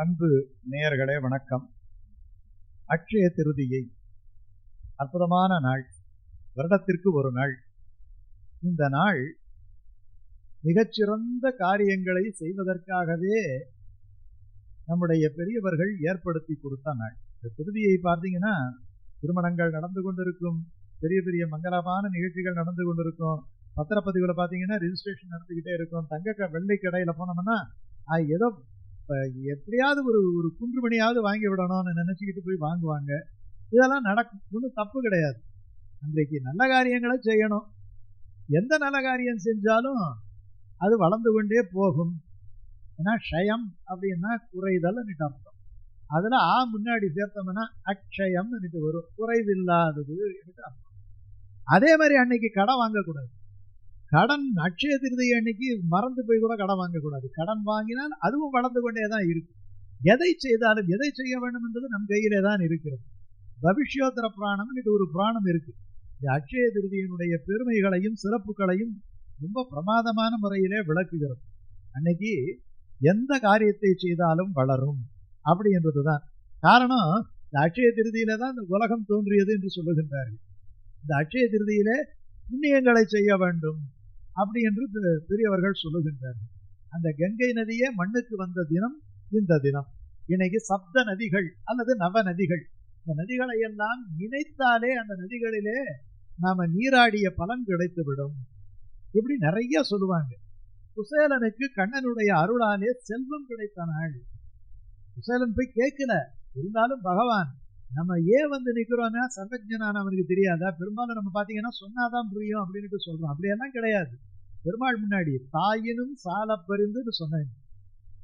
அன்பு நேயர்களே வணக்கம். அக்ஷய திருதியை அற்புதமான நாள் வருடத்திற்கு ஒரு நாள். இந்த நாள் மிகச்சிறந்த காரியங்களை செய்வதற்காகவே நம்முடைய பெரியவர்கள் ஏற்படுத்தி கொடுத்த நாள். இந்த திருதியை பார்த்தீங்கன்னா திருமணங்கள் நடந்து கொண்டிருக்கும் பெரிய பெரிய மங்களமான நிகழ்ச்சிகள் நடந்து கொண்டிருக்கும். பத்திரப்பதிவுல பார்த்தீங்கன்னா ரிஜிஸ்ட்ரேஷன் நடந்துக்கிட்டே இருக்கும். தங்க வெள்ளை கடையில போனோம்னா ஏதோ எப்படியாவது ஒரு ஒரு குன்றுமணியாவது வாங்கி விடணும்னு நினச்சிக்கிட்டு போய் வாங்குவாங்க. இதெல்லாம் நடக்கும். ஒன்றும் தப்பு கிடையாது. அன்றைக்கு நல்ல காரியங்களை செய்யணும். எந்த நல்ல காரியம் செஞ்சாலும் அது வளர்ந்து கொண்டே போகும். ஏன்னா ஷயம் அப்படின்னா குறைதல் அர்த்தம். அதில் ஆ முன்னாடி சேர்த்தோம்னா அக்ஷயம் வரும். குறைவில்லாதது அர்த்தம். அதே மாதிரி அன்னைக்கு கடன் வாங்கக்கூடாது. கடன் அக்ஷய திருதி அன்னைக்கு மறந்து போய் கூட கடன் வாங்கக்கூடாது. கடன் வாங்கினால் அதுவும் வளர்ந்து கொண்டே தான் இருக்கும். எதை செய்தாலும் எதை செய்ய வேண்டும் என்பது நம் கையிலே தான் இருக்கிறது. பவிஷ்யோத்தர புராணம் இது ஒரு புராணம் இருக்கு. இந்த அக்ஷய திருதியினுடைய பெருமைகளையும் சிறப்புகளையும் ரொம்ப பிரமாதமான முறையிலே விளக்குகிறது. அன்னைக்கு எந்த காரியத்தை செய்தாலும் வளரும் அப்படி என்பதுதான். காரணம் இந்த அக்ஷய திருதியில தான் இந்த உலகம் தோன்றியது என்று சொல்லுகின்றார்கள். இந்த அக்ஷய திருதியிலே புண்ணியங்களை செய்ய வேண்டும். அப்படி என்று பெரியவர்கள் சொல்லுகின்றார்கள். அந்த கங்கை நதியே மண்ணுக்கு வந்த தினம் இந்த தினம். இன்னைக்கு சப்த நதிகள் அல்லது நவ நதிகள். இந்த நதிகளை எல்லாம் நினைத்தாலே அந்த நதிகளிலே நாம நீராடிய பலன் கிடைத்துவிடும். இப்படி நிறைய சொல்லுவாங்க. குசேலனுக்கு கண்ணனுடைய அருளாலே செல்வம் கிடைத்த நாள் குசேலன் போய் கேட்கல. இருந்தாலும் பகவான் நம்ம ஏன் வந்து நிக்கிறோம்னா சர்வஜனான அவனுக்கு தெரியாதா? பெரும்பாலும் நம்ம பாத்தீங்கன்னா சொன்னாதான் புரியும் அப்படின்ட்டு சொல்றோம். அப்படியெல்லாம் கிடையாது. பெருமாள் முன்னாடி தாயினும் சால பரிந்துன்னு சொன்னேன்.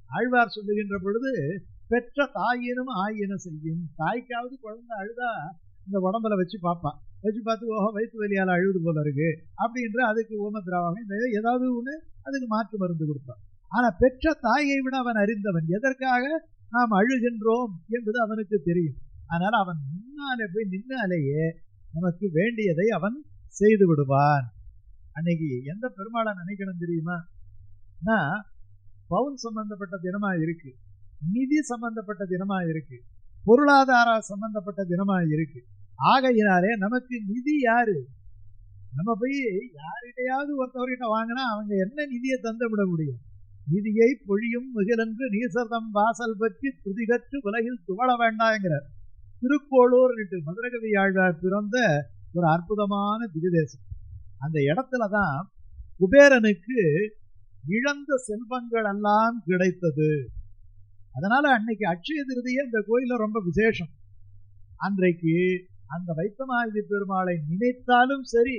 ஆழ்வார் சொல்லுகின்ற பொழுது பெற்ற தாயினும் ஆயின செய்யும். தாய்க்காவது குழந்தை அழுதா இந்த உடம்புல வச்சு பார்ப்பான் வச்சு பார்த்து ஓஹோ வயிற்று வலியால் அழுது போல இருக்கு. அப்படின்ற அதுக்கு ஓம திராவகம் ஏதாவது ஒண்ணு அதுக்கு மாற்று மருந்து கொடுப்பான் ஆனா பெற்ற தாயை விட அவன் அறிந்தவன். எதற்காக? நாம் அழுகின்றோம் என்பது அவனுக்கு தெரியும். அதனால அவன் முன்னாலே போய் நின்னாலேயே நமக்கு வேண்டியதை அவன் செய்து விடுவான். அன்னைக்கு எந்த பெருமாளை நினைக்கணும் தெரியுமா? பவுன் சம்பந்தப்பட்ட தினமா இருக்கு. நிதி சம்பந்தப்பட்ட தினமா இருக்கு. பொருளாதார சம்பந்தப்பட்ட தினமா இருக்கு. ஆகையினாலே நமக்கு நிதி யாரு? நம்ம போய் யார்கிட்டையாவது ஒருத்தவர்கிட்ட வாங்கினா அவங்க என்ன நிதியை தந்து விட முடியும்? நிதியை பொழியும் முகிலென்று நீசர்தம் வாசல் பற்றி துதிகற்று உலகில் துவள வேண்டாங்கிறார். திருக்கோளூர் மதுரகவி ஆழ்வார் பிறந்த ஒரு அற்புதமான திருதேசம் அந்த இடத்துல தான் குபேரனுக்கு இழந்த செல்வங்கள் எல்லாம் கிடைத்தது. அதனால அன்னைக்கு அட்சய திருதியே இந்த கோயில ரொம்ப விசேஷம். அன்றைக்கு அந்த வைத்தமாயுதி பெருமாளை நினைத்தாலும் சரி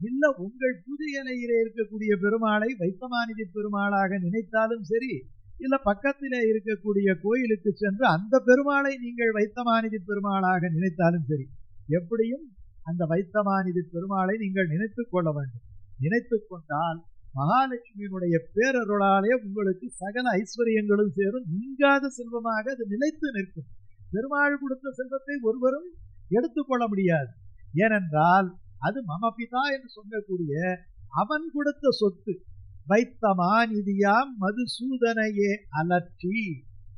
இல்ல உங்கள் புது இலையிலே இருக்கக்கூடிய பெருமாளை வைத்தமாநிதி பெருமாளாக நினைத்தாலும் சரி இல்ல பக்கத்திலே இருக்கக்கூடிய கோயிலுக்கு சென்று அந்த பெருமாளை நீங்கள் வைத்தமானிதி பெருமாளாக நினைத்தாலும் சரி எப்படியும் அந்த வைத்தமானிதி பெருமாளை நீங்கள் நினைத்துக் கொள்ள வேண்டும். நினைத்து கொண்டால் மகாலட்சுமியினுடைய பேரருளாலே உங்களுக்கு சகல ஐஸ்வர்யங்களும் சேரும். நீங்காத செல்வமாக அது நிலைத்து நிற்கும். பெருமாள் கொடுத்த செல்வத்தை ஒருவரும் எடுத்துக்கொள்ள முடியாது. ஏனென்றால் அது மமபிதா என்று சொல்லக்கூடிய அவன் கொடுத்த சொத்து. வைத்தமானிதியாம் மதுசூதனையே அலற்றி.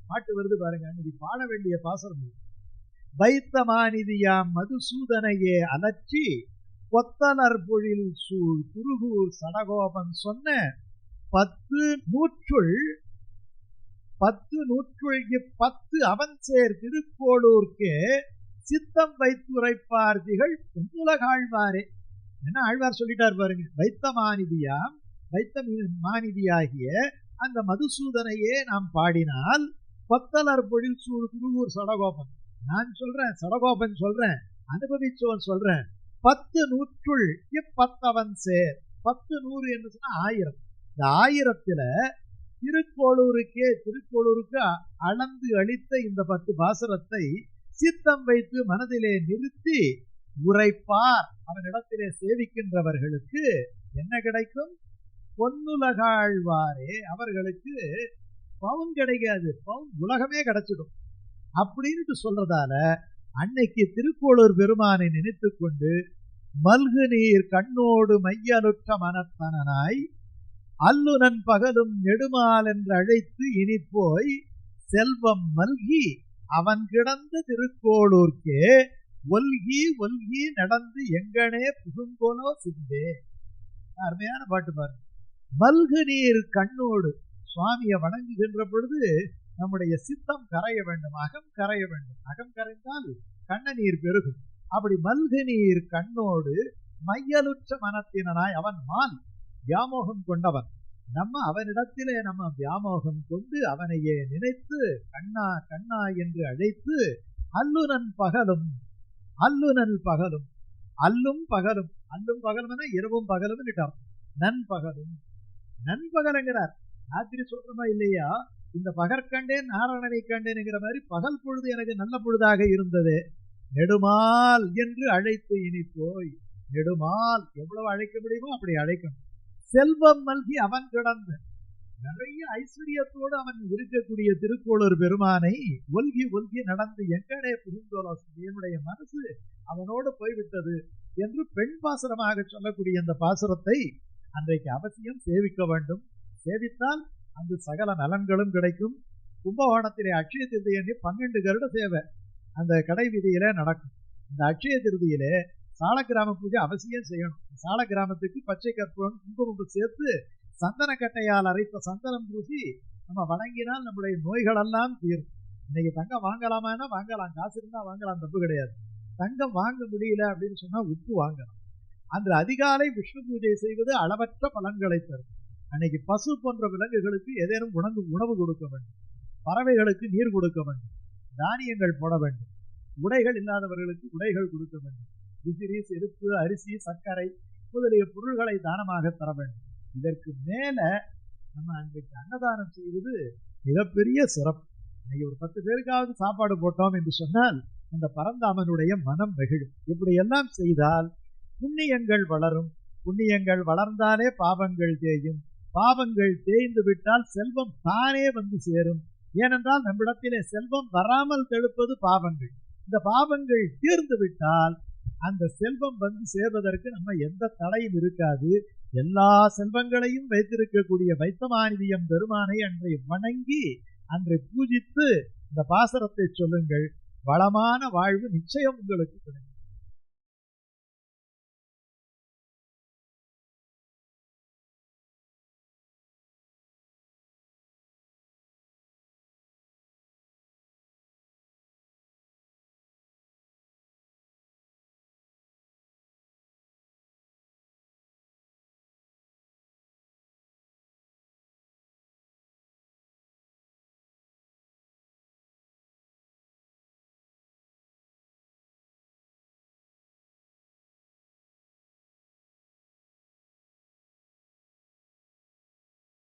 பாட்டு வருது பாருங்க இது பாட வேண்டிய பாசனம் வைத்தமானிதியாம் மதுசூதனையே அலற்றி கொத்தலர் பொழில் சூழ் குருகூர் சடகோபன் சொன்ன பத்து நூற்றுள் பத்து நூற்றுள் பத்து அவன் சேர் திருக்கோளூர்க்கு சித்தம் வைத்துரைப்பார் திகழ் உலகாழ்வாரே என்ன ஆழ்வார் சொல்லிட்டார் பாருங்க வைத்தமானிதியாம் வைத்த மாநிதியாகிய அந்த மதுசூதனையே நாம் பாடினால் பத்தலர் பொழில் சூடு குருகூர் சடகோபன். நான் சொல்றேன் சடகோபன் சொல்றேன் அனுபவிச்சோன் சொல்றேன். பத்து நூற்றுள் இப்பத்தவன் சேர். பத்து நூறு என்று சொன்னா ஆயிரம். இந்த ஆயிரத்துல திருக்கோளூருக்கே திருக்கோளூருக்கு அளந்து அளித்த இந்த பத்து பாசரத்தை சித்தம் வைத்து மனதிலே நிறுத்தி உரைப்பார். அவனிடத்திலே சேவிக்கின்றவர்களுக்கு என்ன கிடைக்கும்? பொன்னுலகாழ்வாரே அவர்களுக்கு பவுன் கிடைக்காது. பவுன் உலகமே கிடைச்சிடும். அப்படின்ட்டு சொல்றதால அன்னைக்கு திருக்கோளூர் பெருமானை நினைத்து கொண்டு மல்கு நீர் கண்ணோடு மையலுற்ற மனத்தனாய் அல்லுனன் பகலும் நெடுமால் என்று அழைத்து இனி போய் செல்வம் மல்கி அவன் கிடந்த திருக்கோளூர்க்கே ஒல்கி ஒல்கி நடந்து எங்கனே புகுங்கோலோ சிந்தே அருமையான பாட்டு பாருங்க. மல்கு நீர் கண்ணோடு சுவாமியை வணங்குகின்ற பொழுது நம்முடைய சித்தம் கரைய வேண்டும் அகம் கரைய வேண்டும். அகம் கரைந்தால் கண்ண நீர் பெருகும். அப்படி மல்கு நீர் கண்ணோடு மையலுற்ற மனத்தினாய் அவன் மால் வியாமோகம் கொண்டவன். நம்ம அவனிடத்திலே நம்ம வியாமோகம் கொண்டு அவனையே நினைத்து கண்ணா கண்ணா என்று அழைத்து அல்லுனன் பகலும் அல்லுனல் பகலும் அல்லும் பகலும். அல்லும் பகலும் இரவும் பகலும் நன் பகலும் நண்பகலங்கிறார் ராத்திரி சொல்றமா இல்லையா? இந்த பகற்கண்டேன் நாராயணனை கண்டேன்ங்கிற மாதிரி பகல் பொழுது எனக்கு நல்ல பொழுதாக இருந்தது. நெடுமால் என்று அழைத்து இனி போய் நெடுமால் எவ்வளவு அழைக்க முடியுமோ அப்படி அழைக்கணும். செல்வம் நல்கி அவன் கிடந்த நிறைய ஐஸ்வர்யத்தோடு அவன் இருக்கக்கூடிய திருக்கோளூர் பெருமானை ஒல்கி ஒல்கி நடந்து எங்கடே புகுந்தோலோ? என்னுடைய மனசு அவனோடு போய்விட்டது என்று பெண் பாசுரமாக சொல்லக்கூடிய அந்த பாசுரத்தை அன்றைக்கு அவசியம் சேவிக்க வேண்டும். சேவித்தால் அந்த சகல நலன்களும் கிடைக்கும். கும்பகோணத்திலே அட்சய திருதியன்றி பன்னெண்டு கருட சேவை அந்த கடை விதியில நடக்கும். இந்த அட்சய திருதியிலே சால கிராம பூஜை அவசியம் செய்யணும். சால கிராமத்துக்கு பச்சை கற்பூரம் குங்குமம் சேர்த்து சந்தன கட்டையால் அரைத்த சந்தனம் பூசி நம்ம வணங்கினால் நம்முடைய நோய்கள் எல்லாம் தீரும். இன்னைக்கு தங்கம் வாங்கலாமான்னா வாங்கலாம். காசு இருந்தால் வாங்கலாம். தப்பு கிடையாது. தங்கம் வாங்க முடியல அப்படின்னு சொன்னா உப்பு வாங்கலாம். அன்று அதிகாலை விஷ்ணு பூஜை செய்வது அளவற்ற பலன்களை தரும். அன்னைக்கு பசு போன்ற விலங்குகளுக்கு ஏதேனும் உணவு உணவு கொடுக்க வேண்டும். பறவைகளுக்கு நீர் கொடுக்க வேண்டும். தானியங்கள் போட வேண்டும். உடைகள் இல்லாதவர்களுக்கு உடைகள் கொடுக்க வேண்டும். விசிறி செருப்பு அரிசி சர்க்கரை முதலிய பொருள்களை தானமாக தர வேண்டும். இதற்கு மேல நம்ம அன்றைக்கு அன்னதானம் செய்வது மிகப்பெரிய சிறப்பு. இன்னைக்கு ஒரு பத்து பேருக்காவது சாப்பாடு போட்டோம் என்று சொன்னால் அந்த பரந்தாமனுடைய மனம் நெகிழும் இப்படி எல்லாம் செய்தால் புண்ணியங்கள் வளரும். புண்ணியங்கள் வளர்ந்தாலே பாவங்கள் தேயும். பாவங்கள் தேய்ந்து விட்டால் செல்வம் தானே வந்து சேரும். ஏனென்றால் நம்மிடத்திலே செல்வம் வராமல் தெளிப்பது பாவங்கள். இந்த பாவங்கள் தீர்ந்து விட்டால் அந்த செல்வம் வந்து சேர்வதற்கு நம்ம எந்த தடையும் இருக்காது. எல்லா செல்வங்களையும் வைத்திருக்கக்கூடிய வைத்தமானிதியம் பெருமானை அன்றை வணங்கி அன்றை பூஜித்து இந்த பாசரத்தை சொல்லுங்கள். வளமான வாழ்வு நிச்சயம் உங்களுக்கு கிடைக்கும்.